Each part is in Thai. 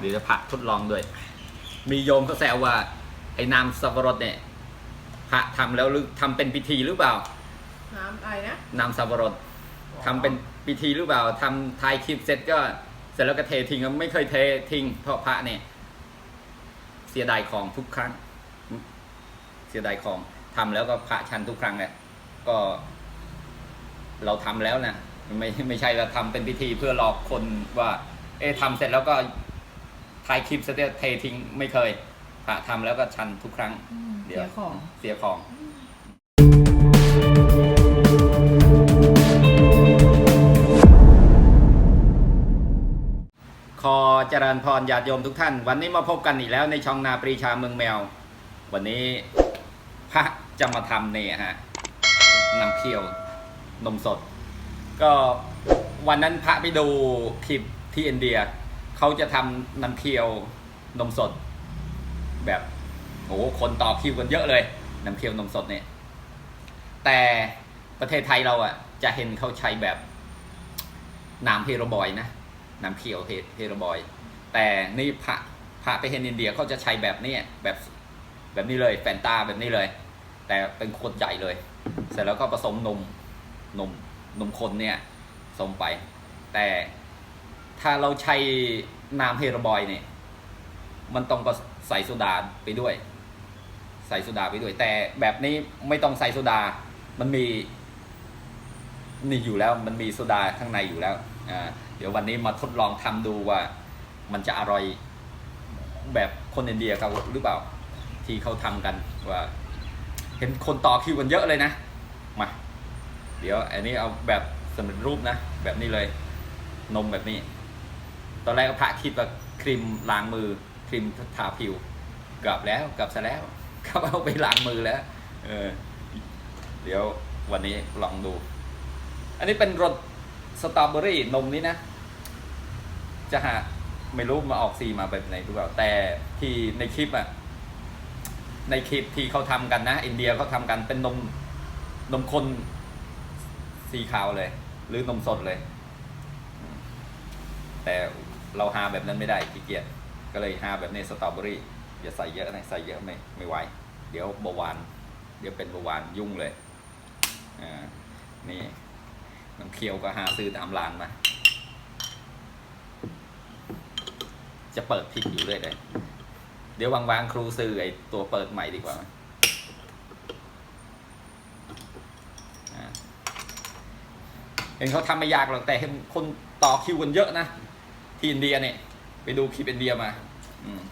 เดี๋ยวจะพระทดลองด้วย มีโยมเขาแซวว่า ไอ้น้ำสับปะรดเนี่ยพระทำแล้วหรือทำเป็นพิธีหรือเปล่า น้ำอะไรนะน้ำสับปะรดทำเป็นพิธีหรือเปล่าทำถ่ายคลิปเสร็จก็เสร็จแล้วก็เททิ้งไม่เคยเททิ้งเพราะพระเนี่ย เสียดายของทุกครั้ง เสียดายของทำแล้วก็พระชันทุกครั้งแหละก็ เราทำแล้วนะไม่ไม่ใช่ว่าทำเป็นพิธีเพื่อหลอกคนว่า เอ๊ะทำเสร็จแล้วก็ ถ่ายคลิปเสร็จแล้วเททิ้งไม่เคยพระทำแล้วก็ชันทุกครั้ง เดี๋เสียวยของเสียของขอเจริญพรญาติโยมทุกท่าน วันนี้มาพบกันอีกแล้วในช่องนาปรีชาเมืองแมว วันนี้พระจะมาทำเนี่ยฮะน้ำเคี่ยวนมสด ก็วันนั้นพระไปดูคลิปที่อินเดีย เขาจะทำน้ำเคี่ยวนมสด แบบโอ้โหคนต่อคิวกันเยอะเลยน้ำเคี่ยวนมสดเนี่ย แต่ประเทศไทยเราอะ จะเห็นเขาใช้แบบน้ำเฮโรบอยนะน้ำเคี่ยวเฮเฮโรบอย แต่นี่พระพระไปเห็นอินเดียเขาจะใช้แบบนี้แบบแบบนี้เลยแฟนตาแบบนี้เลย แต่เป็นขวดใหญ่เลย เสร็จแล้วก็ผสมนมนมนมคนเนี่ยผสมไป แต่ ถ้าเราใช้น้ำเฮโรบอยเนี่ย มันต้องใส่โซดาไปด้วย ใส่โซดาไปด้วย แต่แบบนี้ไม่ต้องใส่โซดา มันมีนี่อยู่แล้วมันมีโซดาข้างในอยู่แล้วอ่าเดี๋ยววันนี้มาทดลองทำดูว่ามันจะอร่อยแบบคนอินเดียเขาหรือเปล่า ที่เขาทำกันว่า เห็นคนต่อคิวกันเยอะเลยนะมาเดี๋ยวอันนี้เอาแบบสำเร็จรูปนะ แบบนี้เลย นมแบบนี้ ตอนแรกก็พระคิดว่าครีมล้างมือครีมทาผิวกลับแล้วกลับซะแล้วกลับเอาไปล้างมือแล้ว เออ เดี๋ยววันนี้ลองดู อันนี้เป็นรสสตรอเบอรี่นมนี้นะ จะหาไม่รู้มาออกซีมาแบบไหนหรือเปล่าแต่ที่ในคลิปอะในคลิปที่เขาทำกันนะ อินเดียเขาทำกันเป็นนมนมข้นสีขาวเลย หรือนมสดเลย แต่ เราหาแบบนั้นไม่ได้ขี้เกียจก็เลยหาแบบนี้สตรอเบอรี่อย่าใส่เยอะนะใส่เยอะไม่ไม่ไหวเดี๋ยวเบาหวาน เดี๋ยวเป็นเบาหวานยุ่งเลยอ่านี่น้ำเคี่ยวก็หาซื้อตามร้านมาจะเปิดพริกอยู่เรื่อยเลยเดี๋ยววางๆครูซื้อไอตัวเปิดใหม่ดีกว่าอ่าเห็นเขาทำไม่ยากหรอกแต่เห็นคนต่อคิวกันเยอะนะ ที่อินเดียเนี่ย ไปดูคลิปอินเดียมา อืม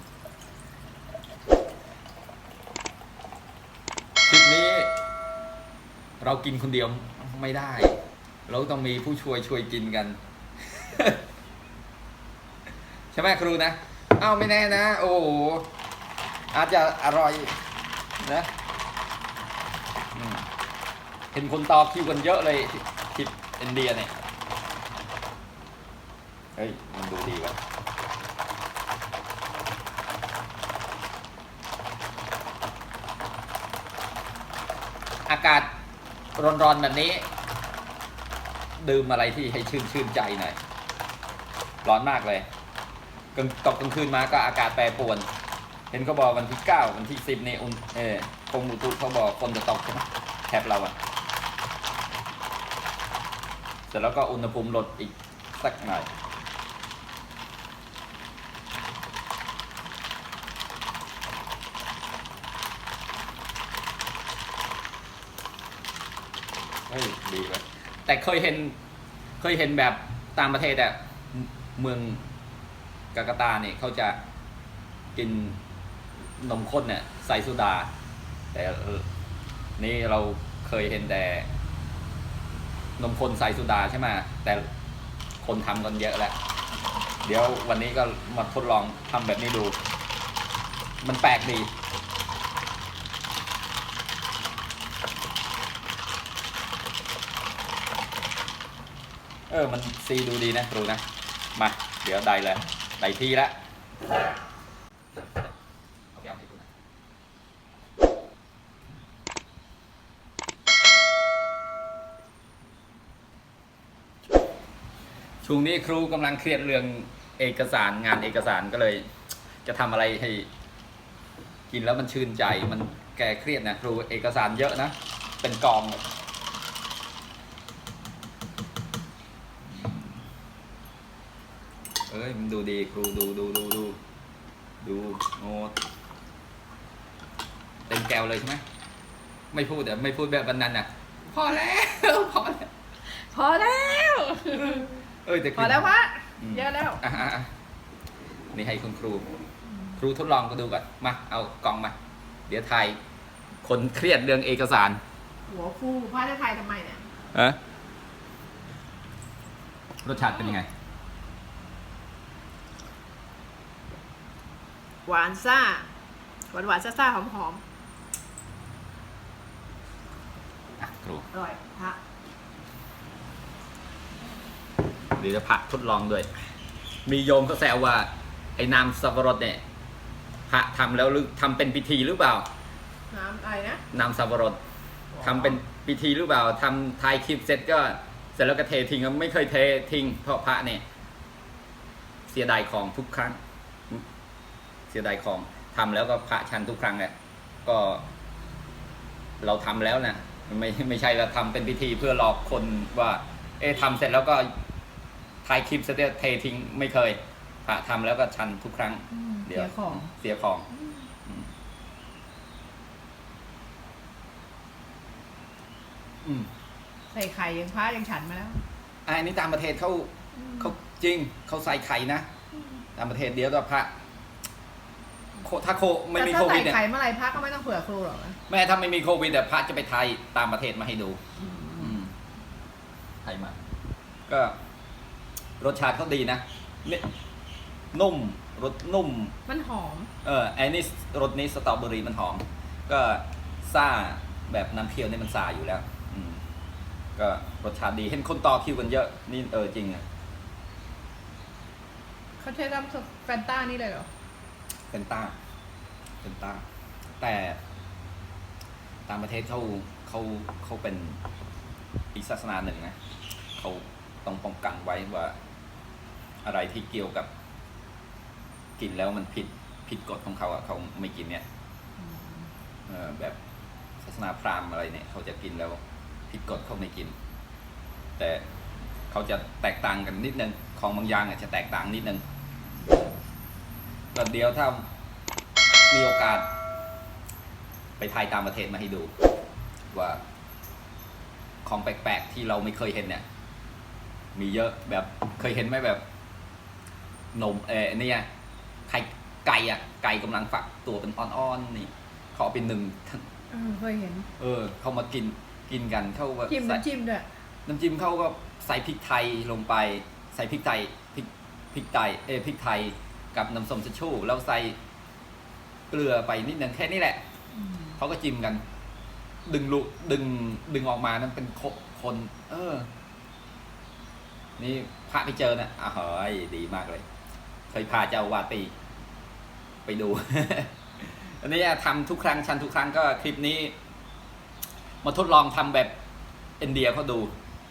คลิปนี้ เรากินคนเดียวไม่ได้ เราต้องมีผู้ช่วยช่วยกินกัน ใช่ไหมครูนะเอ้าไม่แน่นะ โอ้โหอาจจะอร่อยนะเห็นคนต่อคิวกันเยอะเลยคลิปอินเดียเนี่ย เฮ้ย มันดูดีว่ะอากาศร้อนๆแบบนี้ ดื่มอะไรที่ให้ชื่นชื่นใจหน่อย ร้อนมากเลยกลางตกกลางคืนมาก็อากาศแปรปรวน เห็นเขาบอกวันที่เก้าวันที่สิบนี่อุ่นเออกรมอุตุเขาบอกคนจะตกใช่ไหมแถบเราอะเสร็จแล้วก็อุณหภูมิลดอีกสักหน่อย เฮ้ยดีเว้ย แต่เคยเห็น เคยเห็นแบบตางประเทศอะเมืองกากาตาเนี่ยเขาจะกินนมข้นเนี่ยใส่โซดา แต่นี่เราเคยเห็นแต่นมข้นใส่โซดาใช่ไหมแต่คนทำกันเยอะแล้วเดี๋ยววันนี้ก็มาทดลองทำแบบนี้ดู มันแปลกดี เออ มันซีดูดีนะครูนะ มา เดี๋ยวได้เลยได้ที่ละช่วงนี้ครูกำลังเครียดเรื่องเอกสารงานเอกสารก็เลย จะทำอะไรให้ กินแล้วมันชื่นใจมันแกเครียดนะครูเอกสารเยอะนะ เป็นกอง เลยเอ้ยมันดูดีครูดูดูดูดูดูโง่เต็มแก้วเลยใช่ไหมไม่พูดแต่ไม่พูดแบบวันนั้นน่ะ พอแล้วพอแล้วพอแล้วเอ้ยแต่พอแล้วพระอืมเยอะแล้วอะอะอะนี่ให้คุณครู ครูทดลองก็ดูก่อนมาเอากล่องมา เดี๋ยวไทยคนเครียดเรื่องเอกสาร หัวฟูพระจะไทยทำไมเนี่ยอะรสชาติเป็นยังไง หวานซ่า หวานหวานซ่าซ่าหอมหอมอะครูอร่อยพระเดี๋ยวจะผักทดลองด้วย มีโยมก็แซวว่า ไอ้น้ำสับปะรดเนี่ยพระทำแล้วหรือทำเป็นพิธีหรือเปล่า น้ำอะไรนะน้ำสับปะรดทำเป็นพิธีหรือเปล่าทำถ่ายคลิปเสร็จก็เสร็จแล้วก็เททิ้งไม่เคยเททิ้งเพราะพระเนี่ย เสียดายของทุกครั้ง เสียดายของทำแล้วก็พระชันทุกครั้งแหละก็เราทำแล้วนะไม่ไม่ใช่ว่าทำเป็นพิธีเพื่อหลอกคนว่า เอ๊ะทำเสร็จแล้วก็ถ่ายคลิปเสร็จแล้วเททิ้งไม่เคยพระทำแล้วก็ชันทุกครั้ง เดี๋เสียวยของเสียของอืมอืมใส่ไข่ยังพระยังฉันมาแล้วอะอันนี้ตามประเทศเขาเขาจริงเขาใส่ไข่นะตามประเทศเดียวก็พระ โคถ้าโคไม่มีแต่โคถ้าวิใส่ดเนี่ยไข่เมื่อไหรพระก็ไม่ต้องเผื่อครูหรอกนะแม่ถ้าไม่มีโควิดแต่พระจะไปไทยตามประเทศมาให้ดูอืมไทยมา ก็รสชาติเขาดีนะเนี่ยนุ่มรสนุ่ม มันหอม เออไอ้นี่รสนี้สตรอเบอรี่มันหอม ก็ซ่าแบบน้ำเคี่ยวนี่มันซ่าอยู่แล้ว อืม ก็รสชาติดีเห็นคนต่อคิวกันเยอะ นี่เออจริงอะเขาใช้น้ำแฟนต้านี่เลยเหรอ เป็นต้าเป็นต้า แต่ต่างประเทศเขาเขาเขาเป็นอีกศาสนาหนึ่งนะเขาต้องป้องกันไว้ว่า อะไรที่เกี่ยวกับกินแล้วมันผิดผิดกฎของเขาอะเขาไม่กินเนี่ยเอ่อแบบศาสนาพราหมณ์อะไรเนี่ย เขาจะกินแล้วผิดกฎเขาไม่กิน แต่เขาจะแตกต่างกันนิดนึงของบางอย่างอาจจะแตกต่างนิดนึง ก็เดียวถ้ามีโอกาส ไปไทยตามประเทศมาให้ดู ว่าของแปลกๆที่เราไม่เคยเห็นเนี่ย มีเยอะแบบเคยเห็นไหมแบบนมเออเนี่ยไข่ไก่อะไก่กำลังฝักตัวเป็นอ่อนๆนี่เขาเอาเป็นหนึ่ง เออเคยเห็นเออ เขามากินกินกันเขาก็จิ้มใส่น้ำจิ้มด้วยน้ำจิ้มเขาก็ใส่พริกไทยลงไป ใส่พริกไทยพริกพริกไทยเออพริกไทย กับน้ำส้มสายชูแล้วใส่เกลือไปนิดนึงแค่นี้แหละเขาก็จิ้มกัน ดึงลุดึงดึงออกมานั้นเป็นคคน เออ นี่พระไปเจอนะอะเฮ้ยดีมากเลย เคยพาเจ้าวาดไปไปดูอันนี้ทำทุกครั้งชันทุกครั้งก็คลิปนี้ มาทดลองทำแบบอินเดียเขาดู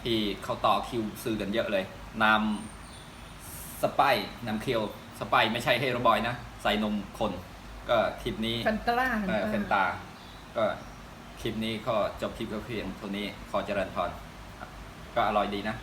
ที่เขาต่อคิวซื้อกันเยอะเลยนำสไปซ์นำเคียว สไปซ์ไม่ใช่เฮโรบอยนะ ใส่นมคน ก็คลิปนี้แฟนต้าเออเฟนตา ก็คลิปนี้ก็จบคลิปก็เพียงเท่านี้ขอเจริญพรก็อร่อยดีนะ